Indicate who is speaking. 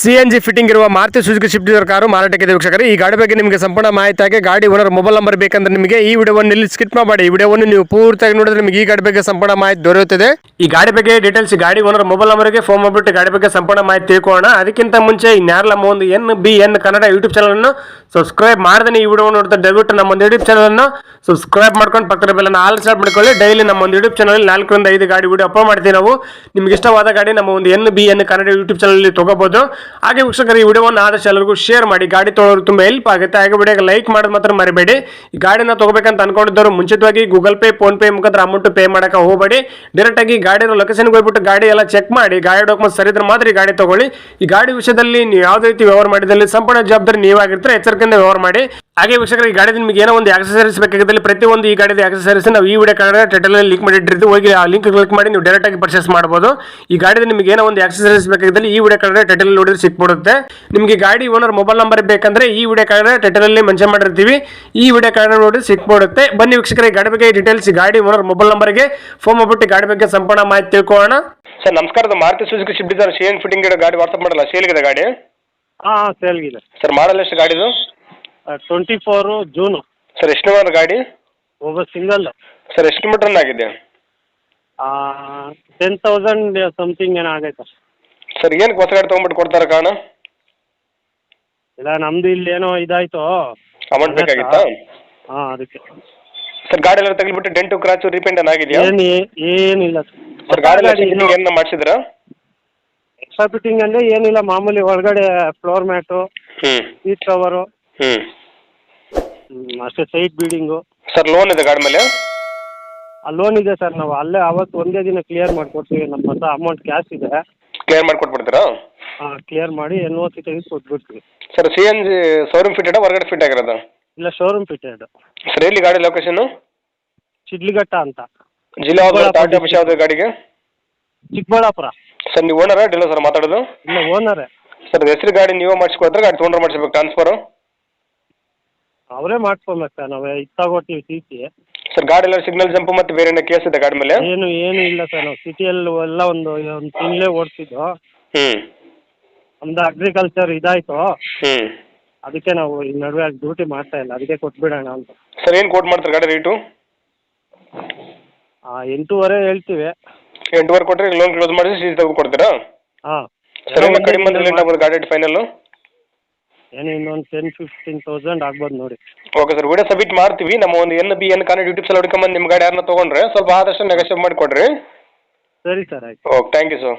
Speaker 1: C N G fitting ಇರುವ Maruti Suzuki Swift Dzire car ಮಾರಾಟಕ್ಕೆ ವೀಕ್ಷಕರು. ಈ ಗಾಡಿ ಬಗ್ಗೆ ನಿಮಗೆ ಸಂಪೂರ್ಣ ಮಾಹಿತಿ ಆಗಿ ಗಾಡಿ ಓನರ್ ಮೊಬೈಲ್ ನಂಬರ್ ಬೇಕಂದ್ರೆ ನಿಮಗೆ ಈ ವಿಡಿಯೋವನ್ನು ಇಲ್ಲಿ ಸ್ಕಿಪ್ ಮಾಡಿ ಈ ವಿಡಿಯೋವನ್ನು ನೀವು ಪೂರ್ತಿಯಾಗಿ ನೋಡಿದ್ರೆ ನಿಮಗೆ ಈ ಗಾಡಿ ಬಗ್ಗೆ ಸಂಪೂರ್ಣ ಮಾಹಿತಿ ದೊರೆಯುತ್ತದೆ. ಈ ಗಾಡಿ ಬಗ್ಗೆ ಡೀಟೇಲ್ಸ್ ಗಾಡಿ ಓನರ್ ಮೊಬೈಲ್ ನಂಬರ್ಗೆ ಫೋನ್ ಮಾಡಿಬಿಟ್ಟು ಗಾಡಿ ಬಗ್ಗೆ ಸಂಪೂರ್ಣ ಮಾಹಿತಿ ತಿಳ್ಕೊಳ್ಳೋಣ. ಅದಕ್ಕಿಂತ ಮುಂಚೆ ನಮ್ಮ ಒಂದು N B N Kannada YouTube channel ಅನ್ನು ಸಬ್ಸ್ಕ್ರೈಬ್ ಮಾಡದೆ ಈ ವಿಡಿಯೋ ನೋಡ್ತಾ ದಯವಿಟ್ಟು ನಮ್ಮ ಒಂದು ಯೂಟ್ಯೂಬ್ ಚಾನಲ್ ಅನ್ನು ಸಬ್ಸ್ಕ್ರೈಬ್ ಮಾಡ್ಕೊಂಡು ಪಕ್ಕದ ಬೆಲ್ಲ ಆಲ್ ಸ್ಟಾರ್ಟ್ ಮಾಡ್ಕೊಳ್ಳಿ. ಡೈಲಿ ನಮ್ಮ ಒಂದು ಯೂಟ್ಯೂಬ್ ಚಾನಲ್ ನಾಲ್ಕರಿಂದ ಐದು ಗಾಡಿ ವಿಡಿಯೋ ಅಪ್ಲೋಡ್ ಮಾಡ್ತೀವಿ ನಾವು. ನಿಮ್ಗೆ ಇಷ್ಟವಾದ ಗಾಡಿ ನಮ್ಮ ಒಂದು N B N Kannada YouTube channel ತಗೋಬಹುದು ಹಾಗೆ ವೀಕ್ಷಕರು, ಈ ವಿಡಿಯೋವನ್ನು ಆದಷ್ಟು ಎಲ್ಲರಿಗೂ ಶೇರ್ ಮಾಡಿ, ಗಾಡಿ ತೊಗೊಳೋರು ತುಂಬ ಹೆಲ್ಪ್ ಆಗುತ್ತೆ. ಹಾಗೆ ವಿಡಿಯೋಗೆ ಲೈಕ್ ಮಾಡೋದು ಮಾತ್ರ ಮರಿಬೇಡಿ. ಈ ಗಾಡಿನ ತಗೋಬೇಕಂತ ಅನ್ಕೊಂಡಿದ್ದವರು ಮುಂಚಿತವಾಗಿ ಗೂಗಲ್ ಪೇ ಫೋನ್ ಪೇ ಮುಖಾಂತರ ಅಮೌಂಟ್ ಪೇ ಮಾಡೋಕೆ ಹೋಗಬೇಡಿ. ಡೈರೆಕ್ಟಾಗಿ ಗಾಡಿನ ಗಾಡಿ ಲೊಕೇಶನ್ಗೆ ಹೋಗ್ಬಿಟ್ಟು ಗಾಡಿ ಎಲ್ಲ ಚೆಕ್ ಮಾಡಿ, ಗಾಡಿ ಡಾಕ್ಯುಮೆಂಟ್ ಸರಿ ಇದ್ರೆ ಮಾತ್ರ ಗಾಡಿ ತಗೊಳ್ಳಿ. ಈ ಗಾಡಿ ವಿಷಯದಲ್ಲಿ ನೀವು ಯಾವುದೇ ರೀತಿ ವ್ಯವಹಾರ ಮಾಡಿದಲ್ಲಿ ಸಂಪೂರ್ಣ ಜವಾಬ್ದಾರಿ ನೀವಾಗಿರ್ತಾರೆ, ಎಚ್ಚರಿಕೆಯಿಂದ ವ್ಯವಹಾರ ಮಾಡಿ. ಹಾಗೆ ವೀಕ್ಷಕರು ಈ ಗಾಡಿ ನಿಮಗೆ ಏನೋ ಒಂದು ಆಕ್ಸಸರೀಸ್ ಬೇಕಾಗಿದ್ದಲ್ಲಿ ಪ್ರತಿಯೊಂದು ಈ ಗಾಡಿದ ಆಕ್ಸಸರೀಸ್ ನಾವು ಈ ವಿಡಿಯೋ ಕಾರ್ಡ್ ಟೈಟಲ್ ಲಿಂಕ್ ಮಾಡಿಟ್ಟಿರ್ತೀವಿ. ಹೋಗಿ ಆ ಲಿಂಕ್ ಕ್ಲಿಕ್ ಮಾಡಿ ನೀವು ಡೈರೆಕ್ಟ್ ಆಗಿ ಪರ್ಚೇಸ್ ಮಾಡಬಹುದು ಈ ಗಾಡಿದ ನಿಮಗೆ ಏನೋ ಒಂದು ಆಕ್ಸಸರೀಸ್ ಬೇಕಾಗಿದ್ದಲ್ಲಿ ಈ ವಿಡಿಯೋ ಕಾರ್ಡ್ ಟೈಟಲ್ ನೋಡಿದ್ರೆ ಸಿಕ್ಬಿಡುತ್ತೆ. ನಿಮಗೆ ಗಾಡಿ ಓನರ್ ಮೊಬೈಲ್ ನಂಬರ್ ಬೇಕಂದ್ರೆ ಈ ವಿಡಿಯೋ ಕಾರ್ಡ್ ಟೈಟಲ್ ಅಲ್ಲಿ ಮೆನ್ಷನ್ ಮಾಡಿರ್ತೀವಿ. ಈ ವಿಡಿಯೋ ಕಾರ್ಡ್ ನೋಡಿ ಸಿಕ್ಬಿಡುತ್ತೆ. ಬನ್ನಿ ವೀಕ್ಷಕರ ಈ ಗಾಡಿ ಬಗ್ಗೆ ಡೀಟೇಲ್ಸ್ ಗಾಡಿ ಓನರ್ ಮೊಬೈಲ್ ನಂಬರ್ಗೆ ಫೋನ್ ಮಾಡ್ಬಿಟ್ಟು ಗಾಡಿ ಬಗ್ಗೆ ಸಂಪೂರ್ಣ ಮಾಹಿತಿ ತಿಳ್ಕೊಳ್ಳೋಣ. ಸರ್ ನಮಸ್ಕಾರ ಮಾರುತಿ ಸುಜುಕಿ ಶಿಫ್ಟ್ ಸರ್ ಶೇನ್ ಫಿಟ್ಟಿಂಗ್ ಗಾಡಿ ವಾಟ್ಸಪ್ ಮಾಡಲ್ಲ? ಸೇಲ್ಗಿದೆ ಗಾಡಿ?
Speaker 2: ಹಾಂ ಹಾಂ ಸೇಲ್ಗಿದೆ
Speaker 1: ಸರ್ ಮಾಡಲ್ಲ ಎಷ್ಟು ಗಾಡಿದು?
Speaker 2: ಟ್ವೆಂಟಿ ಫೋರ್ ಜೂನು
Speaker 1: ಸರ್ ಎಷ್ಟು ನಂಬರ್ ಗಾಡಿ?
Speaker 2: ಒಬ್ಬ ಸಿಂಗಲ್
Speaker 1: ಸರ್ ಎಷ್ಟು ಮೀಟರ್ ಆಗಿದೆ?
Speaker 2: ಟೆನ್ ತೌಸಂಡ್ ಸಮಥಿಂಗ್ ಏನೋ ಆಗೈತೆ.
Speaker 1: ಸರ್ ಏನಕ್ಕೆ ಹೊಸ ಗಾಡಿ ತೊಗೊಂಡ್ಬಿಟ್ಟು ಕೊಡ್ತಾರೆ ಕಾರಣ
Speaker 2: ಇಲ್ಲ ನಮ್ದು ಇಲ್ಲಿ ಏನೋ ಇದಾಯ್ತು.
Speaker 1: ಅಮೌಂಟ್ ಬೇಕಾಗಿತ್ತಾ?
Speaker 2: ಹಾಂ ಅದಕ್ಕೆ.
Speaker 1: ಸರ್ ಗಾಡಿ ಎಲ್ಲ ತಗ್ಲಿಬಿಟ್ಟು ಡೆಂಟು ಕ್ರಾಚು ರೀಪೇಂಟ್ ಆಗಿದೆಯಾ?
Speaker 2: ಏನು ಏನಿಲ್ಲ
Speaker 1: ಸರ್ ಗಾಡಿ ಎಲ್ಲ ಏನು ಮಾಡಿಸಿದ್ರಾ?
Speaker 2: ಎಕ್ಸ್ಟ್ರಾ ಫಿಟ್ಟಿಂಗ್ ಅಂದ್ರೆ ಏನಿಲ್ಲ ಮಾಮೂಲಿ ಒಳಗಡೆ ಫ್ಲೋರ್ ಮ್ಯಾಟು
Speaker 1: ಹ್ಞೂ
Speaker 2: ಸೀಟ್ ಕವರು
Speaker 1: ಹ್ಞೂ
Speaker 2: ಅಷ್ಟೇ ಸೈಟ್ ಬಿಲ್ಡಿಂಗ್
Speaker 1: ಸರ್ ಲೋನ್ ಇದೆ ಗಾಡಿ ಮೇಲೆ?
Speaker 2: ಆ ಲೋನ್ ಇದೆ ಸರ್ ನಾವು ಅಲ್ಲೇ ಅವತ್ತು ಒಂದೇ ದಿನ ಕ್ಲಿಯರ್ ಮಾಡಿಕೊಡ್ತೀವಿ ನಮ್ಮ ಹತ್ರ ಅಮೌಂಟ್ ಕ್ಯಾಶ್ ಇದೆ.
Speaker 1: ಕ್ಲಿಯರ್ ಮಾಡಿಕೊಟ್ಬಿಡ್ತೀರಾ?
Speaker 2: ಹಾಂ ಕ್ಲಿಯರ್ ಮಾಡಿ ಎನ್ ಓ ಸಿ ತೆಗೆದು ಕೊಟ್ಬಿಡ್ತೀವಿ
Speaker 1: sir C N G showroom ಫಿಟೆಡಾ ಹೊರಗಡೆ ಫಿಟ್ ಆಗಿರೋದು?
Speaker 2: ಇಲ್ಲ ಶೋರೂಮ್ ಫಿಟೆಡ್
Speaker 1: ಸರ್ ಎಲ್ಲಿ ಗಾಡಿ ಲೊಕೇಶನ್
Speaker 2: ಶಿಡ್ಲಿಘಟ್ಟ ಅಂತ.
Speaker 1: ಜಿಲ್ಲಾ ಟಾಟಾ ಆಫೀಸ್ ಯಾವುದು ಗಾಡಿಗೆ?
Speaker 2: ಚಿಕ್ಕಬಳ್ಳಾಪುರ.
Speaker 1: ಸರ್ ನೀವು ಓನರಾ ಡೀಲರ್ ಸರ್ ಮಾತಾಡೋದು?
Speaker 2: ಇಲ್ಲ ಓನರೇ
Speaker 1: ಸರ್ ಹೆಸರು ಗಾಡಿ ನೀವೇ ಮಾಡಿಸ್ಕೊಡ್ತಾರೆ ಗಾಡಿ ತೊಗೊಂಡ್ರೆ ಮಾಡಿಸ್ಬೇಕು ಟ್ರಾನ್ಸ್ಫರು
Speaker 2: ಅವರೇ ಮಾಡ್ಕೊಬೇಕು ಸರ್ ನಾವು ಇದು ತಗೋತೀವಿ ಸಿ ಸಿ
Speaker 1: ಸರ್ ಗಾಡಿ ಎಲ್ಲ ಸಿಗ್ನಲ್ ಜಂಪ್ ಮತ್ತೆ ಬೇರೆ ಏನೋ ಕೇಸ್ ಇದೆ ಗಾಡಿ ಮೇಲೆ?
Speaker 2: ಏನು ಏನು ಇಲ್ಲ ಸರ್ ನಾವು ಸಿಟಿಯಲ್ಲಿ ಎಲ್ಲ ಒಂದು ಒಂದು ತಿಂಗಳೇ ಓಡಿಸಿದ್ದು
Speaker 1: ಹ್ಞೂ
Speaker 2: ನಮ್ದು ಅಗ್ರಿಕಲ್ಚರ್ ಇದಾಯ್ತು.
Speaker 1: ಹ್ಞೂ
Speaker 2: ಅದಕ್ಕೆ ನಾವು ಈ ನಡುವೆ ಡ್ಯೂಟಿ ಮಾಡ್ತಾ ಇಲ್ಲ ಅದಕ್ಕೆ ಕೊಟ್ಬಿಡೋಣ ಅಂತ.
Speaker 1: ಸರ್ ಏನು ಕೋಟ್ ಮಾಡ್ತಾರೆ ಗಾಡಿ ರೇಟು
Speaker 2: ಆ, ಎಂಟೂವರೆ ಹೇಳ್ತೀವಿ.
Speaker 1: ಎಂಟುವರೆ ಕೊಟ್ಟರೆ ಲೋನ್ ಕ್ಲೋಸ್ ಮಾಡಿಸಿ ಸೀಸ್ ತೆಗೆದು ಕೊಡ್ತೀರಾ?
Speaker 2: ಹಾಂ.
Speaker 1: ಸರ್ ಕಡಿಮೆ ಅಂದ್ರೆ ಲೇಟ್ ಆಗ್ಬೋದು ಗಾಡಿ ಫೈನಲ್ಲು
Speaker 2: ಏನು ಇನ್ನೊಂದು ಟೆನ್ ಫಿಫ್ಟೀನ್ ತೌಸಂಡ್ ಆಗ್ಬೋದು ನೋಡಿ.
Speaker 1: ಓಕೆ ಸರ್ ವಿಡಿಯೋ ಸಬ್ಮಿಟ್ ಮಾಡ್ತೀವಿ. ನಮ್ಮ ಒಂದು N B N Kannada YouTube ಸಲ ಹುಡ್ಕೊಂಬಂದು ನಿಮ್ಮ ಗಾಡಿ ಯಾರನ್ನ ತೊಗೊಂಡ್ರೆ ಸ್ವಲ್ಪ ಆದಷ್ಟು ನೆಗೋಷಿಯೇಟ್ ಮಾಡಿ ಕೊಡ್ರಿ
Speaker 2: ಸರಿ ಸರ್ ಆಯ್ತು.
Speaker 1: Okay thank you sir